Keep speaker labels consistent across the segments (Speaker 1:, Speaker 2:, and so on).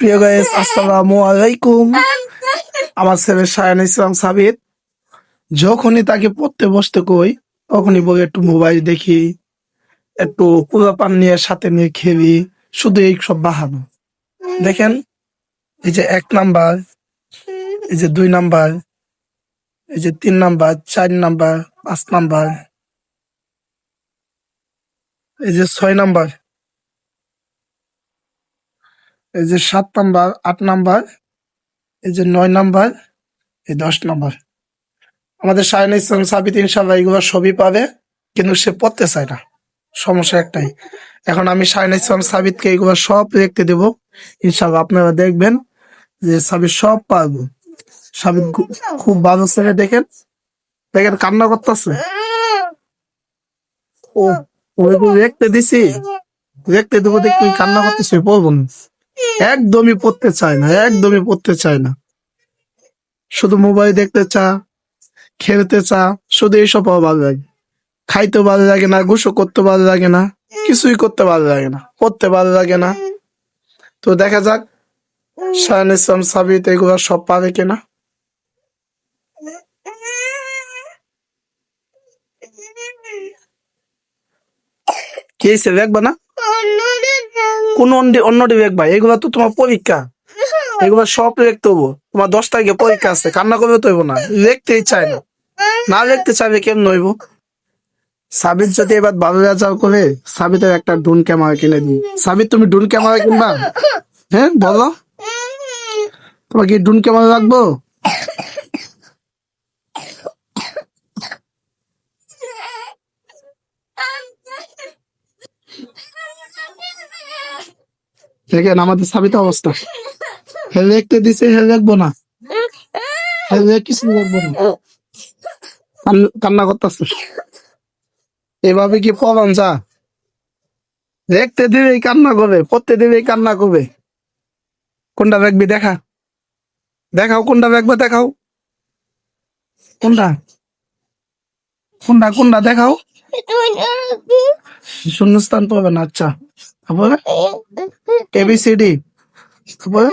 Speaker 1: প্রিয় গাইস আসসালামু আলাইকুম। আমার ছেলে শায়ান ইসলাম সাবিত। যখনই তাকে পড়তে বসতে কই, তখনই বলে, একটু মোবাইল দেখি, একটু পুরো পান নিয়ে, সাথে নিয়ে খেলি, শুধু এই সব বাহানো। দেখেন, এই যে এক নাম্বার, এই যে দুই নাম্বার, এই যে তিন নাম্বার, চার নাম্বার, পাঁচ নাম্বার, এই যে ছয় নাম্বার এই যে সাত নাম্বার, আট নাম্বার, এই যে নয় নাম্বার, এই দশ নাম্বার। আমাদের শাহিন ইসলাম সাবিত ইনশাল্লাহ এগুলো সবই পাবে, কিন্তু সে পড়তে চায় না। সমস্যা একটাই। এখন আমি শাহিন ইসলাম সাবিতকে এগুলো সব দেখতে দেব। ইনশাল্লাহ আপনারা দেখবেন যে সাবিত সব পারব। সাবিত খুব ভালো ছেলে, দেখেন। দেখেন কান্না করতেছে। ও ওইগুলো দেখতে দিছি। দেখতে দেবো দেখতে কান্না করতেছে, বলব না। একদমই পড়তে চায় না, একদমই পড়তে চায় না। শুধু মোবাইল দেখতে চা, খেলতে চা, শুধু এইসব ভালো লাগে। খাইতে ভালো লাগে না, গোসল করতে ভালো লাগে না, কিছুই করতে ভালো লাগে না, পড়তে ভালো লাগে না। তো দেখা যাক শাহান ইসলাম, সাবিত, এগুলো সব পাবে কিনা। কি হয়েছে দেখবা না? কোন অন্যটি অন্যটি দেখবা এগুলো তো তোমার পরীক্ষা। এগুলো সব দেখতে হব তোমার দশ তারিখে পরীক্ষা আছে কান্না করবে তো না। দেখতেই চায় না না দেখতে চাইবে কেমন হইব? সাবিত যদি এবার ভালো রেজাল্ট করে সাবিতের একটা ডুন ক্যামেরা কিনে দিই। সাবিত তুমি ডুন ক্যামেরা কিনবা? হ্যাঁ বলো। তোমার কি ডুন ক্যামেরা রাখব দেখেন আমাদের সাবিত অবস্থা। হেলে দেখতে দিছে হেলে দেখব না। হেলে কিছু দেখব না। কান- কান্না করতেছে। এভাবে কি পবন যা? দেখতে দিবেই কান্না করবে পড়তে দিবেই কান্না করবে কোনটা দেখবি দেখা? দেখাও কোনটা দেখবে দেখাও। কোনটা? কোনটা কোনটা দেখাও? শূন্যস্থান পাবে না আচ্ছা। তারপরে? এবিসিডি তারপরে?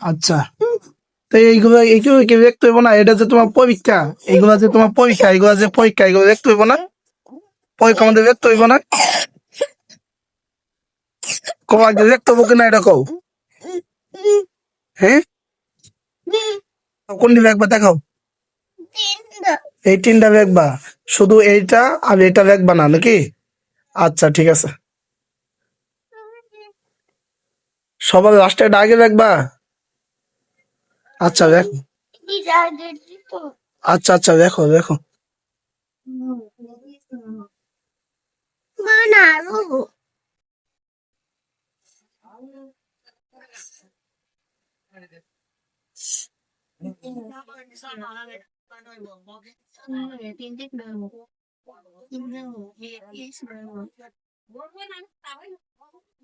Speaker 1: আচ্ছা। তো এইগুলো এইগুলো কি দেখতে হইব না? এটা যে তোমার পরীক্ষা, এইগুলা যে তোমার পরীক্ষা, এইগুলা যে পরীক্ষা এগুলো দেখতে হইব না? পরীক্ষা আমাদের দেখতে হইব না? কমার দেখতে হব কিনা এটা কও। হ্যাঁ? কোনটি দেখবা, দেখাও। এই তিনটা দেখবা। শুধু এইটা আর এটা দেখবা না, নাকি? আচ্ছা ঠিক আছে। সবার লাস্টে আগে দেখবা আচ্ছা দেখো আচ্ছা আচ্ছা দেখো দেখো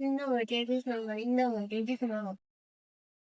Speaker 1: இந்த ஒரு கேள்வி சொல்லுங்க இந்த ஒரு கேள்வி சொல்லுங்க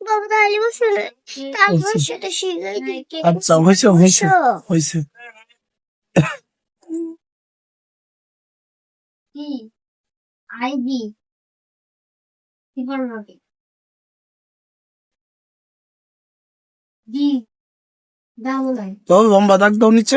Speaker 2: বাবা তাহলে বসে তারপর সেটা শিখাই
Speaker 3: আচ্ছা হয়েছে হয়েছে। হয়েছে
Speaker 2: কি আইবি কি করব দি দাও নাই
Speaker 3: তো লম্বা দাগ দাও নিচে।